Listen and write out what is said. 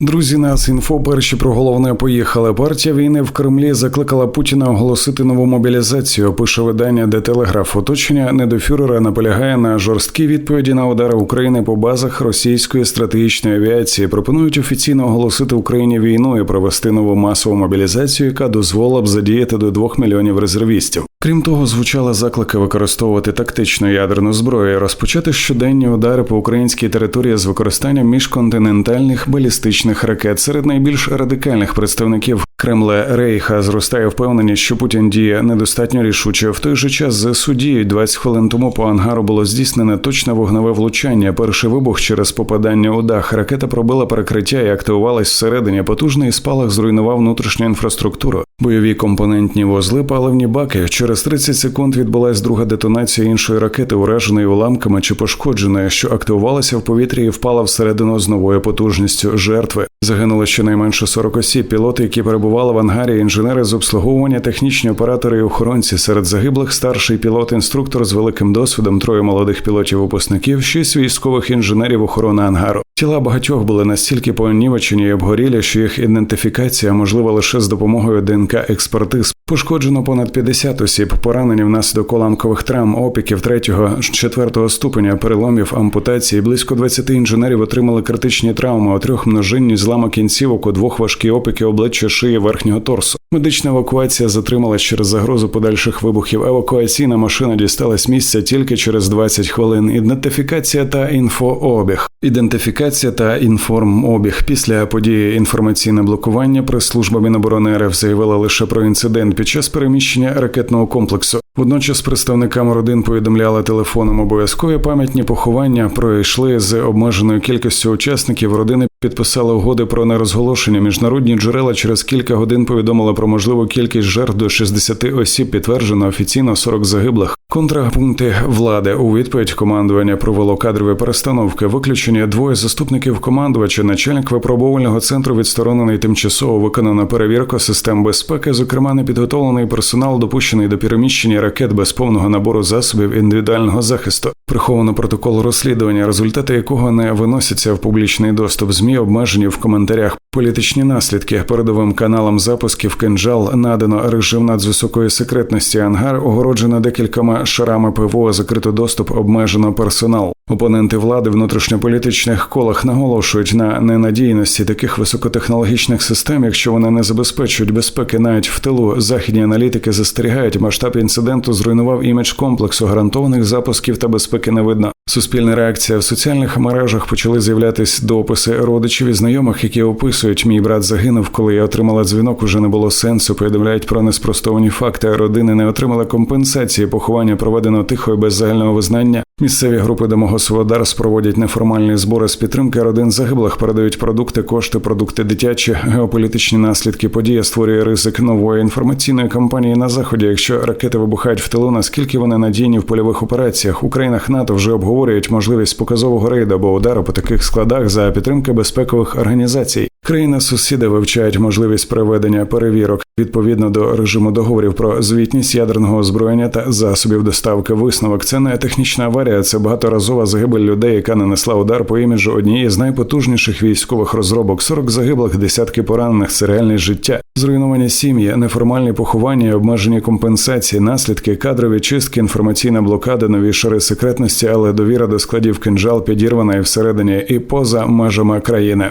Друзі, нас інфо перші про головне поїхали. Партія війни в Кремлі закликала Путіна оголосити нову мобілізацію. Пише видання, де телеграф оточення не до фюрера наполягає на жорсткі відповіді на удари України по базах російської стратегічної авіації. Пропонують офіційно оголосити Україні війну і провести нову масову мобілізацію, яка дозволила б задіяти до 2 мільйонів резервістів. Крім того, звучали заклики використовувати тактичну ядерну зброю, і розпочати щоденні удари по українській території з використанням міжконтинентальних балістичних ракет серед найбільш радикальних представників Кремля Рейха зростає впевненість, що Путін діє недостатньо рішуче. В той же час з судією 20 хвилин тому по ангару було здійснене точне вогневе влучання. Перший вибух через попадання у дах. Ракета пробила перекриття і активувалась всередині. Потужний спалах зруйнував внутрішню інфраструктуру. Бойові компонентні вузли, паливні баки. Через 30 секунд відбулась друга детонація іншої ракети, ураженої уламками чи пошкодженої, що активувалася в повітрі і впала всередину з новою потужністю жертви. Загинуло щонайменше 40 осіб. Пілоти, які перебували в ангарі, інженери з обслуговування, технічні оператори і охоронці. Серед загиблих старший пілот-інструктор з великим досвідом, троє молодих пілотів-випускників, шість військових інженерів охорони ангару. Тіла багатьох були настільки понівечені і обгорілі, що їх ідентифікація можлива лише з допомогою ДНК експертиз. Пошкоджено понад 50 осіб, поранені внаслідок уламкових травм, опіків 3-4 ступеня, переломів, ампутації. Близько 20 інженерів отримали критичні травми, у трьох множинні зламок кінцівок, у двох важкі опіки обличчя шиї верхнього торсу. Медична евакуація затрималась через загрозу подальших вибухів. Евакуаційна машина дісталась місця тільки через 20 хвилин. Ідентифікація та інфообіг. Ідентифікація та інформобіг після події інформаційне блокування прес-служба Міноборони РФ заявила лише про інцидент під час переміщення ракетного комплексу. Водночас представникам родин повідомляли телефоном обов'язкові пам'ятні поховання пройшли з обмеженою кількістю учасників. Родини підписали угоди про нерозголошення. Міжнародні джерела через кілька годин повідомили про можливу кількість жертв до 60 осіб. Підтверджено офіційно 40 загиблих. Контрапункти влади у відповідь командування провело кадрові перестановки. Виключення двоє заступників командувача, начальник випробовувального центру відсторонений тимчасово виконана перевірка систем безпеки. Зокрема, непідготовлений персонал допущений до переміщення ракет без повного набору засобів індивідуального захисту. Приховано протокол розслідування, результати якого не виносяться в публічний доступ. Змі обмежені в коментарях. Політичні наслідки передовим каналам запусків кинжал надано режим надзвисокої секретності. Ангар огороджено декількома шарами ПВО, закрито доступ, обмежено персонал. Опоненти влади внутрішньополітичних колах наголошують на ненадійності таких високотехнологічних систем, якщо вони не забезпечують безпеки навіть в тилу. Західні аналітики застерігають, масштаб інциденту зруйнував імідж комплексу гарантованих запусків та безпеки не видно. Суспільна реакція в соціальних мережах почали з'являтись дописи родичів і знайомих, які описують мій брат загинув, коли я отримала дзвінок. Уже не було сенсу. Повідомляють про неспростовані факти. Родини не отримали компенсації. Поховання проведено тихо і без загального визнання. Місцеві групи домогосподарств проводять неформальні збори з підтримки родин загиблих, передають продукти, кошти, продукти дитячі, геополітичні наслідки. Подія створює ризик нової інформаційної кампанії на заході. Якщо ракети вибухають в тилу, наскільки вони надійні в польових операціях у країнах НАТО вже обговорюють можливість показового рейду або удару по таких складах за підтримки безпекових організацій. Країни сусіди вивчають можливість проведення перевірок відповідно до режиму договорів про звітність ядерного озброєння та засобів доставки. Висновок це не технічна аварія, це багаторазова загибель людей, яка нанесла удар по іміджу однієї з найпотужніших військових розробок. 40 загиблих, десятки поранених. Це реальне життя. Зруйновані сім'ї, неформальні поховання, обмежені компенсації, наслідки, кадрові чистки, інформаційна блокада, нові шари секретності, але довіра до складів кинжал підірвана і всередині, і поза межами країни.